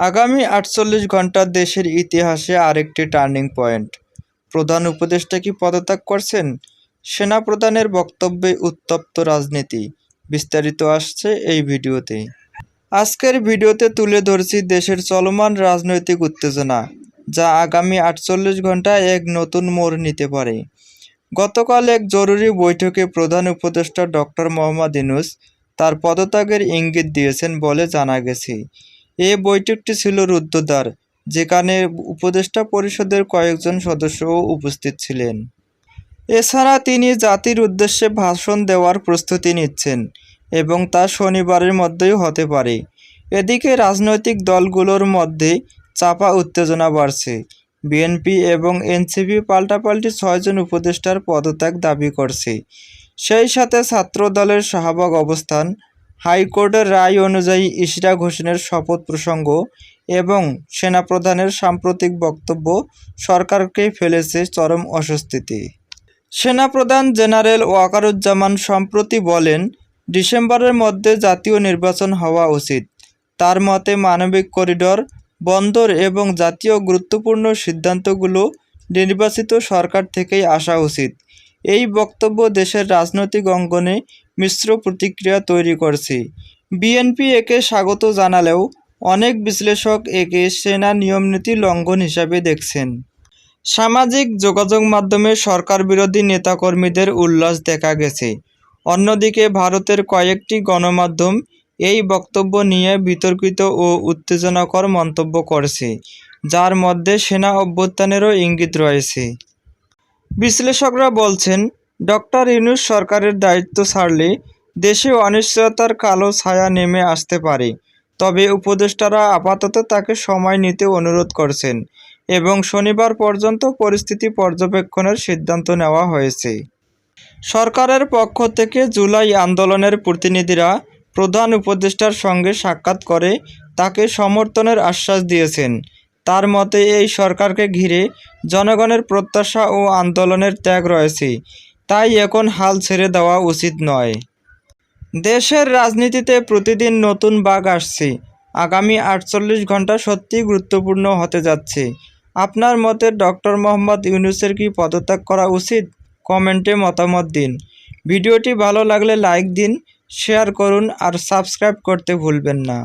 আগামী আটচল্লিশ ঘণ্টা দেশের ইতিহাসে আরেকটি টার্নিং পয়েন্ট। প্রধান উপদেষ্টা কি পদত্যাগ করছেন? সেনাপ্রধানের বক্তব্যে উত্তপ্ত রাজনীতি। বিস্তারিত আসছে এই ভিডিওতে। আজকের ভিডিওতে তুলে ধরছি দেশের চলমান রাজনৈতিক উত্তেজনা, যা আগামী আটচল্লিশ ঘন্টায় এক নতুন মোড় নিতে পারে। গতকাল এক জরুরি বৈঠকে প্রধান উপদেষ্টা ডক্টর মোহাম্মদ ইনুস তার পদত্যাগের ইঙ্গিত দিয়েছেন বলে জানা গেছে। এ বৈঠকটি ছিল রুদ্ধদ্বার, যেখানে উপদেষ্টা পরিষদের কয়েকজন সদস্যও উপস্থিত ছিলেন। এছাড়া তিনি জাতির উদ্দেশ্যে ভাষণ দেওয়ার প্রস্তুতি নিচ্ছেন এবং তা শনিবারের মধ্যেই হতে পারে। এদিকে রাজনৈতিক দলগুলোর মধ্যে চাপা উত্তেজনা বাড়ছে। বিএনপি এবং এনসিপি পাল্টাপাল্টি ছয়জন উপদেষ্টার পদত্যাগ দাবি করছে। সেই সাথে ছাত্র দলের শাহবাগ অবস্থান হাইকোর্টের রায় অনুযায়ী ইশরাক হোসেনের শপথ প্রসঙ্গ এবং সেনাপ্রধানের সাম্প্রতিক বক্তব্য সরকারকে ফেলেছে চরম অস্বস্তিতে। সেনাপ্রধান জেনারেল ওয়াকারুজ্জামান সম্প্রতি বলেন, ডিসেম্বরের মধ্যে জাতীয় নির্বাচন হওয়া উচিত। তার মতে, মানবিক করিডর, বন্দর এবং জাতীয় গুরুত্বপূর্ণ সিদ্ধান্তগুলো নির্বাচিত সরকার থেকেই আসা উচিত। এই বক্তব্য দেশের রাজনৈতিক অঙ্গনে মিশ্র প্রতিক্রিয়া তৈরি করছে। বিএনপি একে স্বাগত জানালেও অনেক বিশ্লেষক একে সেনা নিয়মনীতি লঙ্ঘন হিসাবে দেখছেন। সামাজিক যোগাযোগ মাধ্যমে সরকার বিরোধী নেতাকর্মীদের উল্লাস দেখা গেছে। অন্যদিকে ভারতের কয়েকটি গণমাধ্যম এই বক্তব্য নিয়ে বিতর্কিত ও উত্তেজনাকর মন্তব্য করছে, যার মধ্যে সেনা অভ্যুত্থানেরও ইঙ্গিত রয়েছে। বিশ্লেষকরা বলছেন, ডক্টর ইউনুস সরকারের দায়িত্ব ছাড়লে দেশে অনিশ্চয়তার কালো ছায়া নেমে আসতে পারে। তবে উপদেষ্টারা আপাতত তাকে সময় নিতে অনুরোধ করছেন এবং শনিবার পর্যন্ত পরিস্থিতি পর্যবেক্ষণের সিদ্ধান্ত নেওয়া হয়েছে। সরকারের পক্ষ থেকে জুলাই আন্দোলনের প্রতিনিধিরা প্রধান উপদেষ্টার সঙ্গে সাক্ষাৎ করে তাকে সমর্থনের আশ্বাস দিয়েছেন। তার মতে এই সরকারকে ঘিরে জনগণের প্রত্যাশা ও আন্দোলনের ত্যাগ রয়েছে। তাই এখন হাল ছেড়ে দেওয়া উচিত নয়। দেশের রাজনীতিতে প্রতিদিন নতুন বাঘ আসছে। আগামী আটচল্লিশ ঘণ্টা সত্যিই গুরুত্বপূর্ণ হতে যাচ্ছে। আপনার মতে ডক্টর মোহাম্মদ ইউনুসের কি পদত্যাগ করা উচিত? কমেন্টে মতামত দিন। ভিডিওটি ভালো লাগলে লাইক দিন, শেয়ার করুন আর সাবস্ক্রাইব করতে ভুলবেন না।